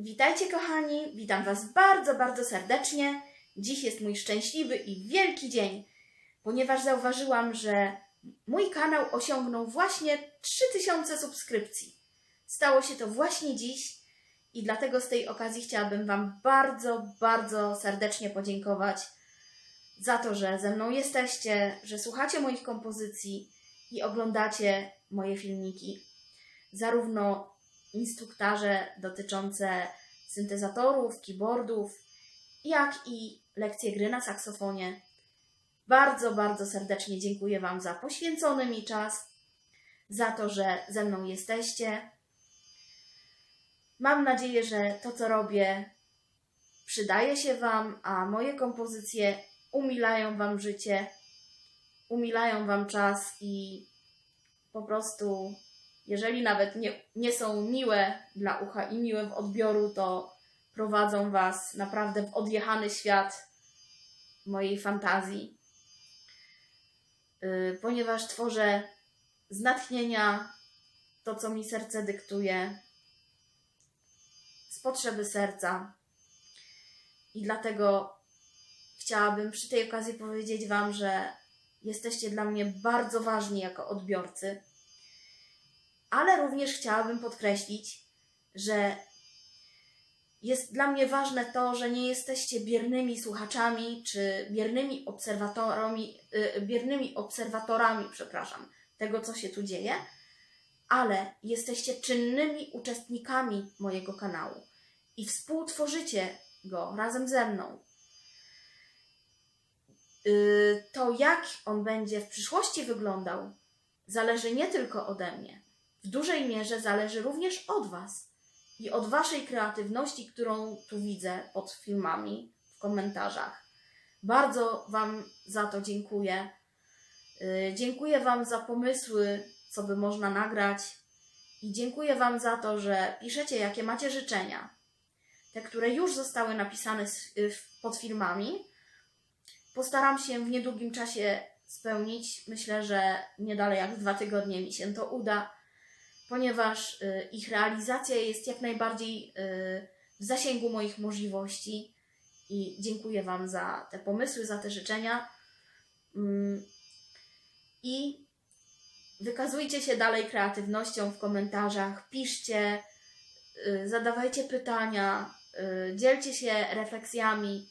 Witajcie kochani, witam Was bardzo, bardzo serdecznie. Dziś jest mój szczęśliwy i wielki dzień, ponieważ zauważyłam, że mój kanał osiągnął właśnie 3000 subskrypcji. Stało się to właśnie dziś i dlatego z tej okazji chciałabym Wam bardzo, bardzo serdecznie podziękować za to, że ze mną jesteście, że słuchacie moich kompozycji i oglądacie moje filmiki. Zarówno instruktaże dotyczące syntezatorów, keyboardów, jak i lekcje gry na saksofonie. Bardzo, bardzo serdecznie dziękuję Wam za poświęcony mi czas, za to, że ze mną jesteście. Mam nadzieję, że to, co robię, przydaje się Wam, a moje kompozycje umilają Wam życie, umilają Wam czas i po prostu, jeżeli nawet nie, nie są miłe dla ucha i miłe w odbioru, to prowadzą Was naprawdę w odjechany świat mojej fantazji. Yy, ponieważ tworzę z natchnienia to, co mi serce dyktuje, z potrzeby serca. I dlatego chciałabym przy tej okazji powiedzieć Wam, że jesteście dla mnie bardzo ważni jako odbiorcy, ale również chciałabym podkreślić, że jest dla mnie ważne to, że nie jesteście biernymi słuchaczami czy biernymi obserwatorami, yy, biernymi obserwatorami, przepraszam, tego, co się tu dzieje, ale jesteście czynnymi uczestnikami mojego kanału i współtworzycie go razem ze mną. Yy, to, jak on będzie w przyszłości wyglądał, zależy nie tylko ode mnie. W dużej mierze zależy również od Was i od Waszej kreatywności, którą tu widzę pod filmami, w komentarzach. Bardzo Wam za to dziękuję. Yy, Dziękuję Wam za pomysły, co by można nagrać, i dziękuję Wam za to, że piszecie, jakie macie życzenia. Te, które już zostały napisane y, pod filmami, postaram się w niedługim czasie spełnić. Myślę, że nie dalej jak dwa tygodnie mi się to uda, ponieważ y, ich realizacja jest jak najbardziej y, w zasięgu moich możliwości. I dziękuję Wam za te pomysły, za te życzenia. Mm, I wykazujcie się dalej kreatywnością w komentarzach, piszcie, y, zadawajcie pytania, dzielcie się refleksjami,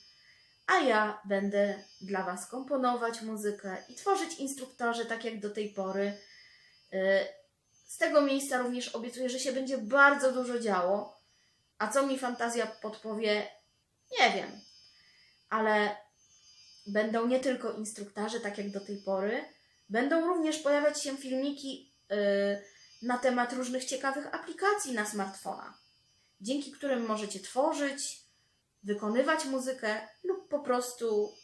a ja będę dla Was komponować muzykę i tworzyć instruktorzy tak jak do tej pory. Z tego miejsca również obiecuję, że się będzie bardzo dużo działo, a co mi fantazja podpowie, nie wiem, ale będą nie tylko instruktorzy tak jak do tej pory, Będą również pojawiać się filmiki y, na temat różnych ciekawych aplikacji na smartfona, dzięki którym możecie tworzyć, wykonywać muzykę lub po prostu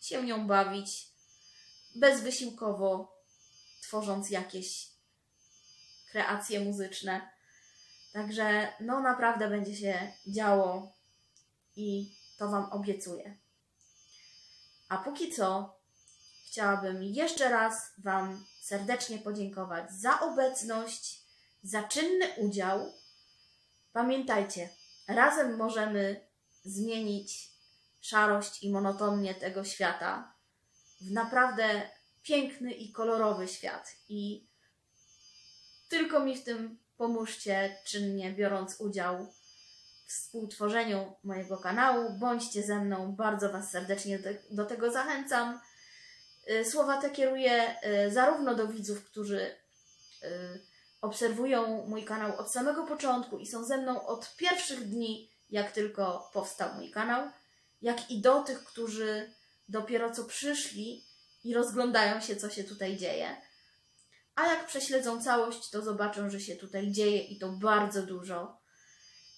się nią bawić bezwysiłkowo, tworząc jakieś kreacje muzyczne. Także no naprawdę będzie się działo i to Wam obiecuję. A póki co chciałabym jeszcze raz Wam serdecznie podziękować za obecność, za czynny udział. Pamiętajcie, razem możemy zmienić szarość i monotonię tego świata w naprawdę piękny i kolorowy świat. I tylko mi w tym pomóżcie, czynnie biorąc udział w współtworzeniu mojego kanału. Bądźcie ze mną, bardzo Was serdecznie do, tego zachęcam. Y, Słowa te kieruję y, zarówno do widzów, którzy y, obserwują mój kanał od samego początku i są ze mną od pierwszych dni, jak tylko powstał mój kanał, jak i do tych, którzy dopiero co przyszli i rozglądają się, co się tutaj dzieje. A jak prześledzą całość, to zobaczą, że się tutaj dzieje i to bardzo dużo.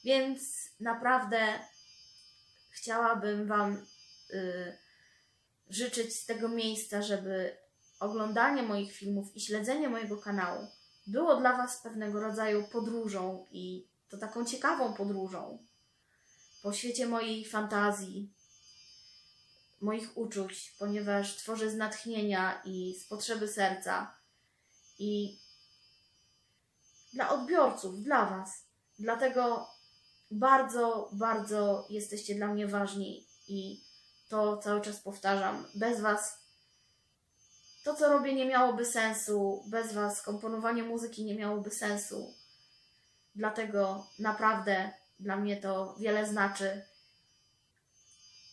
Więc naprawdę chciałabym Wam. y, życzyć z tego miejsca, żeby oglądanie moich filmów i śledzenie mojego kanału było dla Was pewnego rodzaju podróżą i to taką ciekawą podróżą po świecie mojej fantazji, moich uczuć, ponieważ tworzę z natchnienia i z potrzeby serca i dla odbiorców, dla Was. Dlatego bardzo, bardzo jesteście dla mnie ważni i to cały czas powtarzam. Bez Was to, co robię, nie miałoby sensu. Bez Was komponowanie muzyki nie miałoby sensu. Dlatego naprawdę dla mnie to wiele znaczy.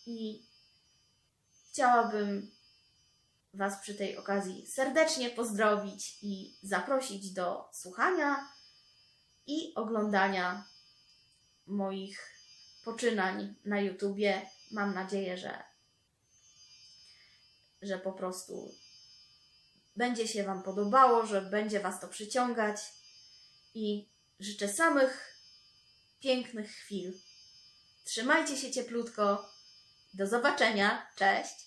I chciałabym Was przy tej okazji serdecznie pozdrowić i zaprosić do słuchania i oglądania moich poczynań na YouTubie. Mam nadzieję, że, że po prostu będzie się Wam podobało, że będzie Was to przyciągać i życzę samych pięknych chwil. Trzymajcie się cieplutko. Do zobaczenia. Cześć.